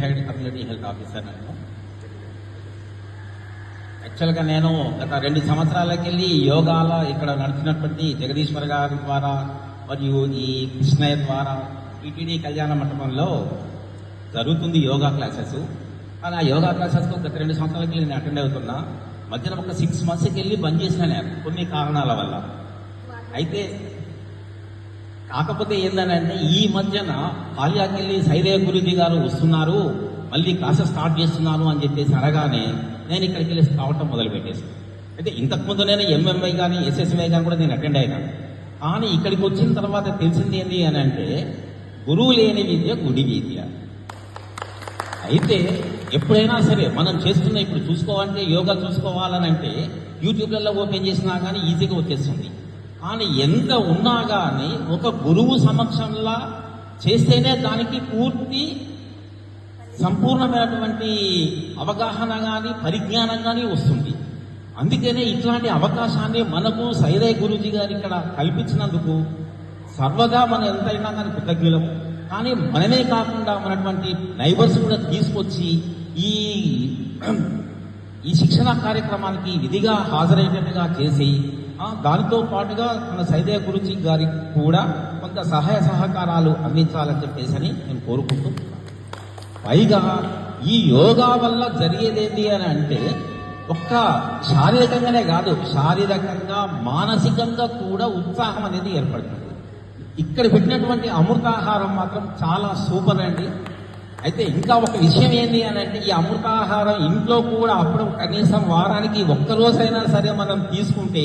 Head community health officer నేను. యాక్చువల్గా నేను గత రెండు సంవత్సరాలకెళ్ళి యోగాల ఇక్కడ నడిచినటువంటి జగదీశ్వర్ గారి ద్వారా మరియు ఈ కృష్ణయ్య ద్వారా టీటీడీ కళ్యాణ మండపంలో జరుగుతుంది యోగా క్లాసెస్. కానీ ఆ యోగా క్లాసెస్కు గత రెండు సంవత్సరాలకి నేను అటెండ్ అవుతున్నా. మధ్యన ఒక సిక్స్ మంత్స్కి వెళ్ళి బంద్ చేసిన నేను కొన్ని కారణాల వల్ల. అయితే కాకపోతే ఏంటంటే ఈ మధ్యన కాళ్యాకెళ్ళి సైదయ్య గురుజీ గారు వస్తున్నారు మళ్ళీ క్లాసెస్ స్టార్ట్ చేస్తున్నారు అని చెప్పేసి అనగానే నేను ఇక్కడికి వెళ్ళి రావటం మొదలు పెట్టేసాను అయితే ఇంతకుముందు నేను ఎంఎంఐ కానీ ఎస్ఎస్ఎంఐ కానీ కూడా నేను అటెండ్ అయినాను కానీ ఇక్కడికి వచ్చిన తర్వాత తెలిసింది ఏంటి అని అంటే గురువు లేని విద్య గుడి విద్య. అయితే ఎప్పుడైనా సరే మనం చేస్తున్న ఇప్పుడు చూసుకోవాలంటే యోగా చూసుకోవాలని అంటే యూట్యూబ్లలో ఓపెన్ చేసినా కానీ ఈజీగా వచ్చేస్తుంది. కానీ ఎంత ఉన్నా కానీ ఒక గురువు సమక్షంలో చేస్తేనే దానికి పూర్తి సంపూర్ణమైనటువంటి అవగాహన కానీ పరిజ్ఞానం కానీ వస్తుంది. అందుకనే ఇట్లాంటి అవకాశాన్ని మనకు సైదయ్య గురూజీ గారు ఇక్కడ కల్పించినందుకు సర్వదా మనం ఎంతైనా కానీ కృతజ్ఞులము కానీ మనమే కాకుండా మనటువంటి నైబర్స్ కూడా తీసుకొచ్చి ఈ ఈ శిక్షణ కార్యక్రమానికి విధిగా హాజరయ్యేటట్టుగా చేసి దానితో పాటుగా మన సైదయ్య గురుజీ గారికి కూడా కొంత సహాయ సహకారాలు అందించాలని చెప్పేసి అని నేను కోరుకుంటూ పైగా ఈ యోగా వల్ల జరిగేదేంటి అని అంటే ఒక్క శారీరకంగానే కాదు శారీరకంగా మానసికంగా కూడా ఉత్సాహం అనేది ఏర్పడుతుంది. ఇక్కడ పెట్టినటువంటి అమృతాహారం మాత్రం చాలా సూపర్ అండి. అయితే ఇంకా ఒక విషయం ఏంటి అని అంటే ఈ అమృతాహారం ఇంట్లో కూడా అప్పుడు కనీసం వారానికి ఒక్కరోజైనా సరే మనం తీసుకుంటే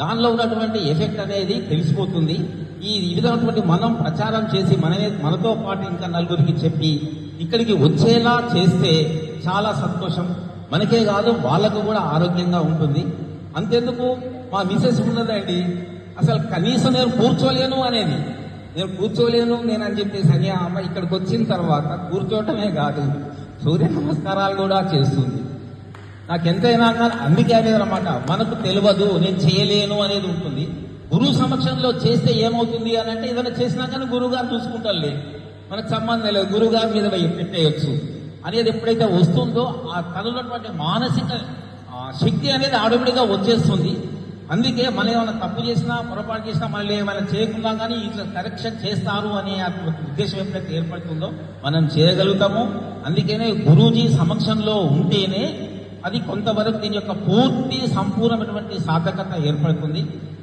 దానిలో ఉన్నటువంటి ఎఫెక్ట్ అనేది తెలిసిపోతుంది. ఈ విధమైనటువంటి మనం ప్రచారం చేసి మనమే మనతో పాటు ఇంకా నలుగురికి చెప్పి ఇక్కడికి వచ్చేలా చేస్తే చాలా సంతోషం. మనకే కాదు వాళ్ళకు కూడా ఆరోగ్యంగా ఉంటుంది. అంతెందుకు? మా మిసెస్ ఉన్నదండి. అసలు కనీసం నేను కూర్చోలేను అనేది. నేను కూర్చోలేను నేను అని చెప్పేసి అని అమ్మ ఇక్కడికి వచ్చిన తర్వాత కూర్చోవటమే కాదు. సూర్య నమస్కారాలు కూడా చేస్తుంది. నాకు ఎంతైనా కానీ అందుకే అనేది అనమాట మనకు తెలియదు నేను చేయలేను అనేది ఉంటుంది. గురువు సమక్షంలో చేస్తే ఏమవుతుంది అని అంటే ఏదైనా చేసినా కానీ గురువు గారు చూసుకుంటారులే. మనకు సంబంధం లేదు గురువు గారి మీద పెట్టేయచ్చు అనేది ఎప్పుడైతే వస్తుందో ఆ తనలోటువంటి మానసిక శక్తి అనేది ఆటోమేటిక్గా వచ్చేస్తుంది. అందుకే మనం ఏమైనా తప్పు చేసినా పొరపాటు చేసినా మళ్ళీ ఏమైనా చేయకుండా కానీ ఇట్లా కరెక్షన్ చేస్తారు అనే ఉద్దేశం ఎప్పుడైతే ఏర్పడుతుందో మనం చేయగలుగుతాము. అందుకనే గురూజీ సమక్షంలో ఉంటేనే అది కొంతవరకు దీని యొక్క పూర్తి సంపూర్ణమైనటువంటి సాధకత ఏర్పడుతుంది.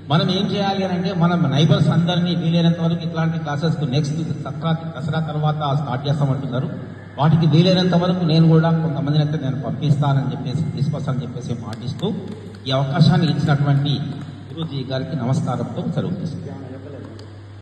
మనం ఏం చేయాలి అని అంటే మనం నైబర్స్ అందరినీ వీలైనంత వరకు ఇట్లాంటి క్లాసెస్ నెక్స్ట్ సత్రా దసరా తర్వాత స్టార్ట్ చేస్తామంటున్నారు వాటికి వీలైనంత వరకు నేను కూడా కొంతమందిని అయితే నేను పంపిస్తానని చెప్పేసి తీసుకొస్తానని చెప్పేసి మాటిస్తూ ఈ అవకాశాన్ని ఇచ్చినటువంటి గురుజీ గారికి నమస్కారంతో సెలవు తీసుకుంటాను